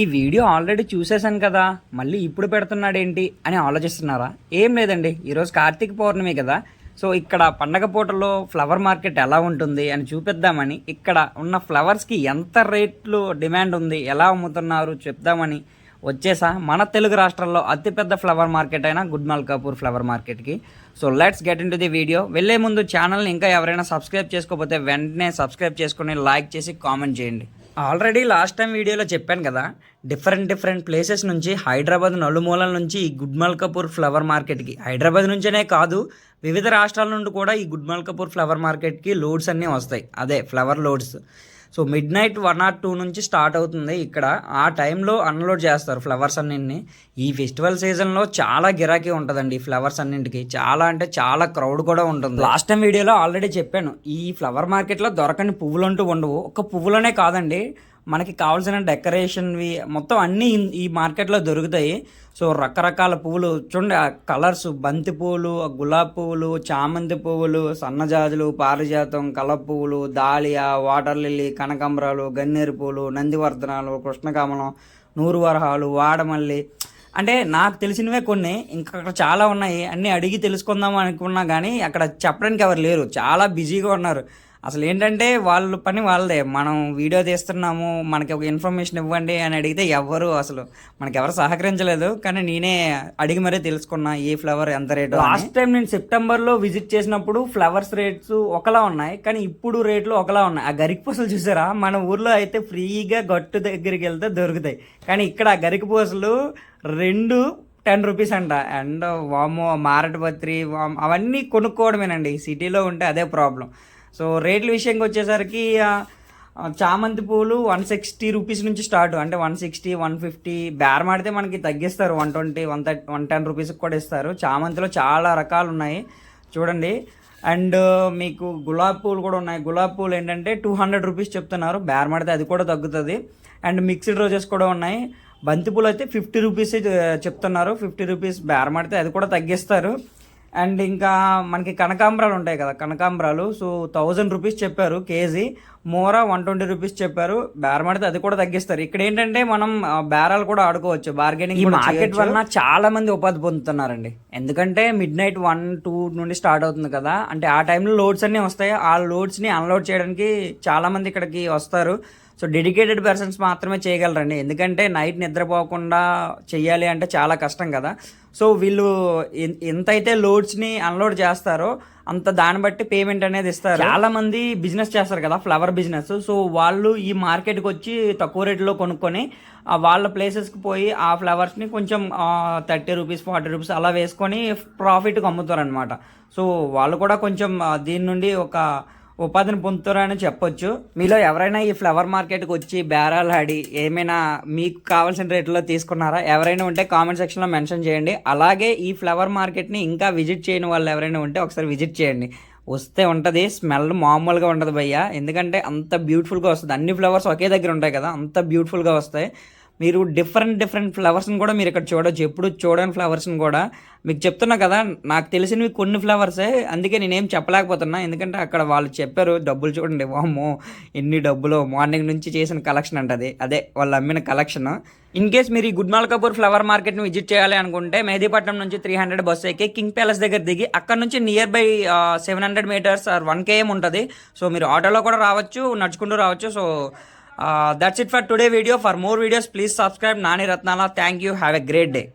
ఈ video already చూసేశాను కదా మళ్ళీ ఇప్పుడు పెడుతున్నాడేంటి అని ఆలోచిస్తున్నారా? ఏం లేదండి ఈరోజు కార్తీక పౌర్ణమి కదా సో ఇక్కడ పండగ పూటలో ఫ్లవర్ మార్కెట్ ఎలా ఉంటుంది అని చూపిద్దామని ఇక్కడ ఉన్న ఫ్లవర్స్కి ఎంత రేట్లు డిమాండ్ ఉంది ఎలా అమ్ముతున్నారు చెప్దామని వచ్చేసా మన తెలుగు రాష్ట్రాల్లో అతిపెద్ద ఫ్లవర్ మార్కెట్ అయిన గుడ్ మల్కాపూర్ ఫ్లవర్ మార్కెట్కి so let's get into the video. వెళ్ళే ముందు ఛానల్ని ఇంకా ఎవరైనా సబ్స్క్రైబ్ చేసుకోకపోతే వెంటనే సబ్స్క్రైబ్ చేసుకుని లైక్ చేసి కామెంట్ చేయండి. ఆల్రెడీ లాస్ట్ టైం వీడియోలో చెప్పాను కదా డిఫరెంట్ డిఫరెంట్ ప్లేసెస్ నుంచి హైదరాబాద్ నలుమూలల నుంచి ఈ గుడ్మల్ కపూర్ ఫ్లవర్ మార్కెట్కి హైదరాబాద్ నుంచేనే కాదు వివిధ రాష్ట్రాల నుండి కూడా ఈ గుడ్మల్ కపూర్ ఫ్లవర్ మార్కెట్కి లోడ్స్ అన్నీ వస్తాయి. అదే flower loads so midnight one or two నుంచి స్టార్ట్ అవుతుంది ఇక్కడ. ఆ టైంలో అన్లోడ్ చేస్తారు ఫ్లవర్స్ అన్నింటిని. ఈ ఫెస్టివల్ సీజన్లో చాలా గిరాకీ ఉంటుందండి ఈ ఫ్లవర్స్ అన్నింటికి. చాలా అంటే చాలా క్రౌడ్ కూడా ఉంటుంది. లాస్ట్ టైం వీడియోలో ఆల్రెడీ చెప్పాను. ఈ ఫ్లవర్ మార్కెట్లో దొరకని పువ్వులు అంటూ ఉండవు. ఒక పువ్వులనే కాదండి. మనకి కావాల్సిన డెకరేషన్వి మొత్తం అన్నీ ఈ మార్కెట్లో దొరుకుతాయి. సో రకరకాల పువ్వులు చూడండి ఆ కలర్స్ బంతి పువ్వులు గులాబ్ గులాబీ పువ్వులు చామంతి పువ్వులు సన్నజాజులు పారిజాతం కలప పువ్వులు దాలియా వాటర్ లిల్లీ కనకాంబరాలు గన్నేరు పువ్వులు నందివర్ధనాలు కృష్ణకమలం నూరు వరహాలు వాడమల్లి. అంటే నాకు తెలిసినవే కొన్ని ఇంకా అక్కడ చాలా ఉన్నాయి. అన్నీ అడిగి తెలుసుకుందాం అనుకున్నా కానీ అక్కడ చెప్పడానికి ఎవరు లేరు. చాలా బిజీగా ఉన్నారు. అసలు ఏంటంటే వాళ్ళ పని వాళ్ళదే. మనం వీడియో తీస్తున్నాము మనకి ఒక ఇన్ఫర్మేషన్ ఇవ్వండి అని అడిగితే ఎవరు అసలు మనకి ఎవరు సహకరించలేదు. కానీ నేనే అడిగి మరీ తెలుసుకున్నా ఏ ఫ్లవర్ ఎంత రేటు లాస్ట్ టైం నేను సెప్టెంబర్లో విజిట్ చేసినప్పుడు ఫ్లవర్స్ రేట్స్ ఒకలా ఉన్నాయి. కానీ ఇప్పుడు రేట్లు ఒకలా ఉన్నాయి. ఆ గరికి పూసలు చూసారా? మన ఊర్లో అయితే ఫ్రీగా గట్టు దగ్గరికి వెళ్తే దొరుకుతాయి. కానీ ఇక్కడ ఆ గరిక పూసలు రెండు టెన్ రూపీస్ అంట. అండ్ వామో మారటపత్రి వామ్ అవన్నీ కొనుక్కోవడమేనండి. సిటీలో ఉంటే అదే ప్రాబ్లం. సో రేట్ల విషయంకి వచ్చేసరికి చామంతి పూలు వన్ సిక్స్టీ రూపీస్ నుంచి స్టార్ట్. అంటే వన్ సిక్స్టీ వన్ ఫిఫ్టీ బేరం ఆడితే మనకి తగ్గిస్తారు. One twenty one thirty one ten రూపీస్కి కూడా ఇస్తారు. చామంతిలో చాలా రకాలు ఉన్నాయి. చూడండి. అండ్ మీకు గులాబీ పూలు కూడా ఉన్నాయి. గులాబీ పూలు ఏంటంటే టూ హండ్రెడ్ రూపీస్ చెప్తున్నారు. బేరం ఆడితే అది కూడా తగ్గుతుంది. అండ్ మిక్స్డ్ రోజెస్ కూడా ఉన్నాయి. బంతిపూలు అయితే ఫిఫ్టీ రూపీస్ చెప్తున్నారు. ఫిఫ్టీ రూపీస్ బేరం ఆడితే అది కూడా తగ్గిస్తారు. అండ్ ఇంకా మనకి కనకాంబరాలు ఉంటాయి కదా కనకాంబరాలు. సో థౌజండ్ రూపీస్ చెప్పారు కేజీ. మోరా వన్ ట్వంటీ రూపీస్ చెప్పారు. బేరం ఆడితే అది కూడా తగ్గిస్తారు. ఇక్కడ ఏంటంటే మనం బేరాలు కూడా ఆడుకోవచ్చు బార్గెనింగ్ మార్కెట్ వలన చాలా మంది ఉపాధి పొందుతున్నారండి. ఎందుకంటే మిడ్ నైట్ వన్ టూ నుండి స్టార్ట్ అవుతుంది కదా. అంటే ఆ టైంలో లోడ్స్ అన్నీ వస్తాయి. ఆ లోడ్స్ని అన్లోడ్ చేయడానికి చాలా మంది ఇక్కడికి వస్తారు. సో డెడికేటెడ్ పర్సన్స్ మాత్రమే చేయగలరండి. ఎందుకంటే నైట్ నిద్రపోకుండా చేయాలి అంటే చాలా కష్టం కదా. సో వీళ్ళు ఎంతైతే లోడ్స్ని అన్లోడ్ చేస్తారో అంత దాన్ని బట్టి పేమెంట్ అనేది ఇస్తారు. చాలా మంది బిజినెస్ చేస్తారు కదా ఫ్లవర్ బిజినెస్. సో వాళ్ళు ఈ మార్కెట్కి వచ్చి తక్కువ రేట్లో కొనుక్కొని వాళ్ళ ప్లేసెస్కి పోయి ఆ ఫ్లవర్స్ని కొంచెం థర్టీ రూపీస్ ఫార్టీ రూపీస్ అలా వేసుకొని ప్రాఫిట్కి అమ్ముతారు అనమాట సో వాళ్ళు కూడా కొంచెం దీని నుండి ఒక ఉపాధిని పొందుతారని చెప్పొచ్చు. మీలో ఎవరైనా ఈ ఫ్లవర్ మార్కెట్కి వచ్చి బేరాలు ఆడి ఏమైనా మీకు కావాల్సిన రేట్లో తీసుకున్నారా? ఎవరైనా ఉంటే కామెంట్ సెక్షన్లో మెన్షన్ చేయండి. అలాగే ఈ ఫ్లవర్ మార్కెట్ని ఇంకా విజిట్ చేయని వాళ్ళు ఎవరైనా ఉంటే ఒకసారి విజిట్ చేయండి. వస్తే ఉంటుంది స్మెల్ మామూలుగా ఉండదు భయ్య. ఎందుకంటే అంత బ్యూటిఫుల్గా వస్తుంది. అన్ని ఫ్లవర్స్ ఒకే దగ్గర ఉంటాయి కదా అంత బ్యూటిఫుల్గా వస్తాయి. మీరు డిఫరెంట్ డిఫరెంట్ ఫ్లవర్స్ని కూడా మీరు ఇక్కడ చూడొచ్చు. ఎప్పుడు చూడని ఫ్లవర్స్ని కూడా. మీకు చెప్తున్నా కదా నాకు తెలిసినవి కొన్ని ఫ్లవర్సే అందుకే నేనేం చెప్పలేకపోతున్నా. ఎందుకంటే అక్కడ వాళ్ళు చెప్పారు డబ్బులు చూడండి వామ్మో ఎన్ని డబ్బులు మార్నింగ్ నుంచి చేసిన కలెక్షన్ అంటది అదే. వాళ్ళు అమ్మిన కలెక్షన్ ఇన్ కేస్ మీరు ఈ గుడ్మాల్ కపూర్ ఫ్లవర్ మార్కెట్ని విజిట్ చేయాలి అనుకుంటే మెహదీపట్నం నుంచి త్రీ హండ్రెడ్ బస్ ఎక్కి కింగ్ ప్యాలెస్ దగ్గర దిగి అక్కడ నుంచి nearby seven hundred metres or one KM ఉంటుంది. సో మీరు ఆటోలో కూడా రావచ్చు నడుచుకుంటూ రావచ్చు. So Uh, that's it for today video. For more videos, please subscribe. Nani Ratnala. Thank you. Have a great day.